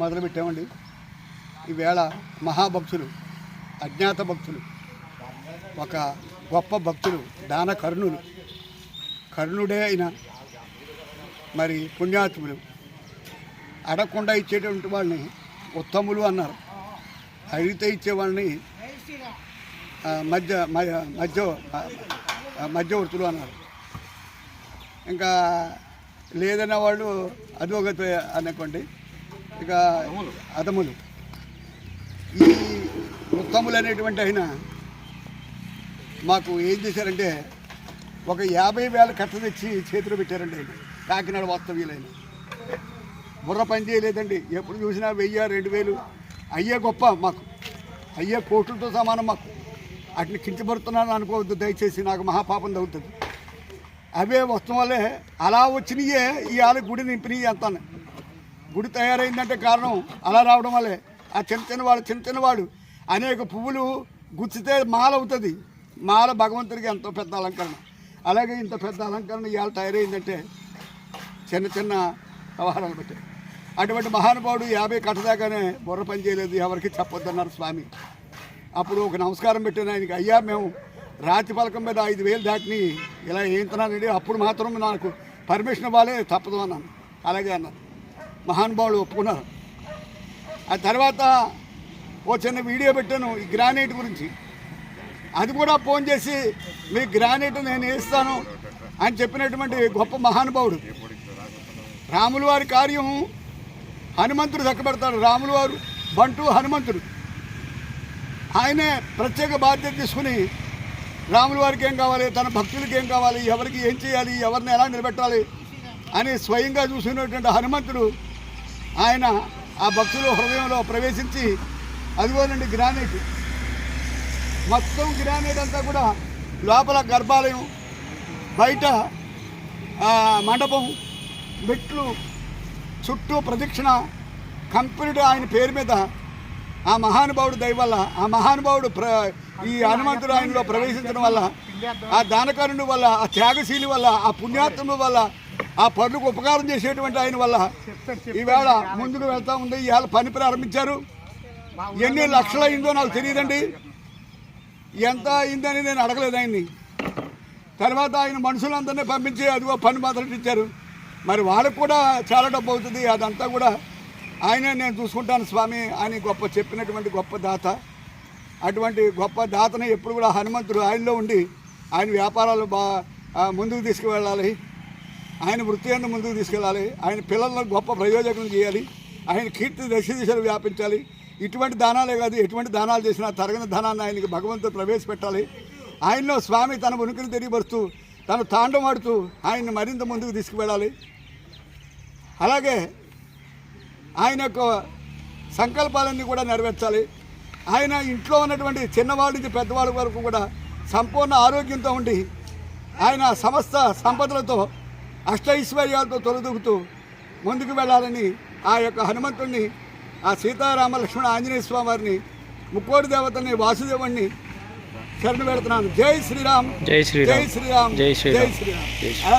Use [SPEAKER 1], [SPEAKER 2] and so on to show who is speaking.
[SPEAKER 1] మొదలుపెట్టామండి. ఈవేళ మహాభక్తులు అజ్ఞాత భక్తులు ఒక గొప్ప భక్తులు దాన కర్ణులు. కర్ణుడే అయిన మరి పుణ్యాత్ములు. అడగకుండా ఇచ్చేటువంటి వాళ్ళని ఉత్తములు అన్నారు. అడిగితే ఇచ్చేవాళ్ళని మధ్య మ- మధ్య మధ్యవర్తులు అన్నారు. ఇంకా లేదన్న వాళ్ళు అధోగతి అనుకోండి. ఇక అదములు. ఈ ఉత్తములు అనేటువంటి ఆయన మాకు ఏం చేశారంటే ఒక యాభై వేల కట్ట తెచ్చి చేతిలో పెట్టారండి ఆయన. కాకినాడ వాస్తవ్యులైన. బుర్ర పని చేయలేదండి. ఎప్పుడు చూసినా వెయ్యి రెండు వేలు. అయ్యే గొప్ప మాకు. అయ్యే కోట్లతో సమానం మాకు. అట్లా కించబడుతున్నాను అనుకోవద్దు. దయచేసి నాకు మహాపాపం తగ్గుతుంది అవే వస్తుం వల్లే అలా వచ్చినాయే. ఇవాళ గుడి నింపినాయి అంతాను. గుడి తయారైందంటే కారణం అలా రావడం వల్లే. ఆ చిన్న చిన్నవాడు చిన్న చిన్నవాడు అనేక పువ్వులు గుచ్చితే మాల అవుతుంది. మాల భగవంతుడికి ఎంతో పెద్ద అలంకరణ. అలాగే ఇంత పెద్ద అలంకరణ ఇవాళ తయారైందంటే చిన్న చిన్న వ్యవహారాలు బట్టి. అటువంటి మహానుభావుడు యాభై కట్టదాకానే బుర్ర పని చేయలేదు. ఎవరికి చెప్పొద్దన్నారు స్వామి. అప్పుడు ఒక నమస్కారం పెట్టిన ఆయనకి. అయ్యా మేము రాతి పలకం మీద ఐదు వేలు దాటిని ఇలా ఏంటన్నానండి అప్పుడు మాత్రం నాకు పర్మిషన్ ఇవ్వాలి తప్పదు అన్నాను. అలాగే అన్నారు మహానుభావులు ఒప్పుకున్నారు. ఆ తర్వాత ఓ చిన్న వీడియో పెట్టాను ఈ గ్రానైట్ గురించి. అది కూడా ఫోన్ చేసి మీ గ్రానైట్ నేను వేస్తాను అని చెప్పినటువంటి గొప్ప మహానుభావుడు రాములు వారి కార్యం హనుమంతుడు చక్కబెడతాడు రాములు వారు బంటు హనుమంతుడు. ఆయనే ప్రత్యేక బాధ్యత తీసుకుని రాముల వారికి ఏం కావాలి తన భక్తులకి ఏం కావాలి ఎవరికి ఏం చేయాలి ఎవరిని ఎలా నిలబెట్టాలి అని స్వయంగా చూసినటువంటి హనుమంతుడు ఆయన ఆ భక్తుల హృదయంలో ప్రవేశించి అదిగోనండి గ్రానైట్. మొత్తం గ్రానైట్ అంతా కూడా లోపల గర్భాలయం బయట మండపం మెట్లు చుట్టూ ప్రదక్షిణ కంప్లీట్ ఆయన పేరు మీద ఆ మహానుభావుడు దయ వల్ల ఆ మహానుభావుడు ప్ర ఈ హనుమంతుడు ఆయనలో ప్రవేశించడం వల్ల ఆ దానకరుణుడి వల్ల ఆ త్యాగశీలి వల్ల ఆ పుణ్యాత్మ వల్ల ఆ పనులకు ఉపకారం చేసేటువంటి ఆయన వల్ల ఈవేళ ముందుకు వెళ్తా ఉంది ఇవాళ పని ప్రారంభించారు. ఎన్ని లక్షలు అయిందో నాకు తెలియదండి. ఎంత అయిందని నేను అడగలేదు ఆయన్ని. తర్వాత ఆయన మనుషులందరినీ పంపించి అదిగో పని మొదలెట్టించారు మరి వాళ్ళకు కూడా చాలా డబ్బు అవుతుంది. అదంతా కూడా ఆయనే నేను చూసుకుంటాను స్వామి. అని గొప్ప చెప్పినటువంటి గొప్ప దాత. అటువంటి గొప్ప దాతని ఎప్పుడు కూడా హనుమంతుడు ఆయనలో ఉండి ఆయన వ్యాపారాలు బా ముందుకు తీసుకువెళ్ళాలి. ఆయన వృత్తి అందు ముందుకు తీసుకెళ్ళాలి. ఆయన పిల్లలను గొప్ప ప్రయోజకులు చేయాలి. ఆయన కీర్తి దశ దిశలు వ్యాపించాలి. ఇటువంటి దానాలే కాదు ఎటువంటి దానాలు చేసినా తరగని ధనాన్ని ఆయనకి భగవంతుడు ప్రవేశపెట్టాలి. ఆయనలో స్వామి తన ఉనికిని తెలియపరుస్తూ తను తాండవాడుతూ ఆయన్ని మరింత ముందుకు తీసుకువెళ్ళాలి. అలాగే ఆయన యొక్క సంకల్పాలన్నీ కూడా నెరవేర్చాలి. ఆయన ఇంట్లో ఉన్నటువంటి చిన్నవాళ్ళ నుంచి పెద్దవాళ్ళ వరకు కూడా సంపూర్ణ ఆరోగ్యంతో ఉండి ఆయన సమస్త సంపదలతో అష్టైశ్వర్యాలతో తొలదూకుతూ ముందుకు వెళ్ళాలని ఆ యొక్క హనుమంతుడిని ఆ సీతారామ లక్ష్మణ ఆంజనేయ స్వామి వారిని ముక్కోడి దేవతని వాసుదేవుణ్ణి శరణు పెడుతున్నాను. జై శ్రీరామ్.
[SPEAKER 2] జై శ్రీరామ్.
[SPEAKER 1] జై శ్రీరామ్.
[SPEAKER 2] జై శ్రీరామ్.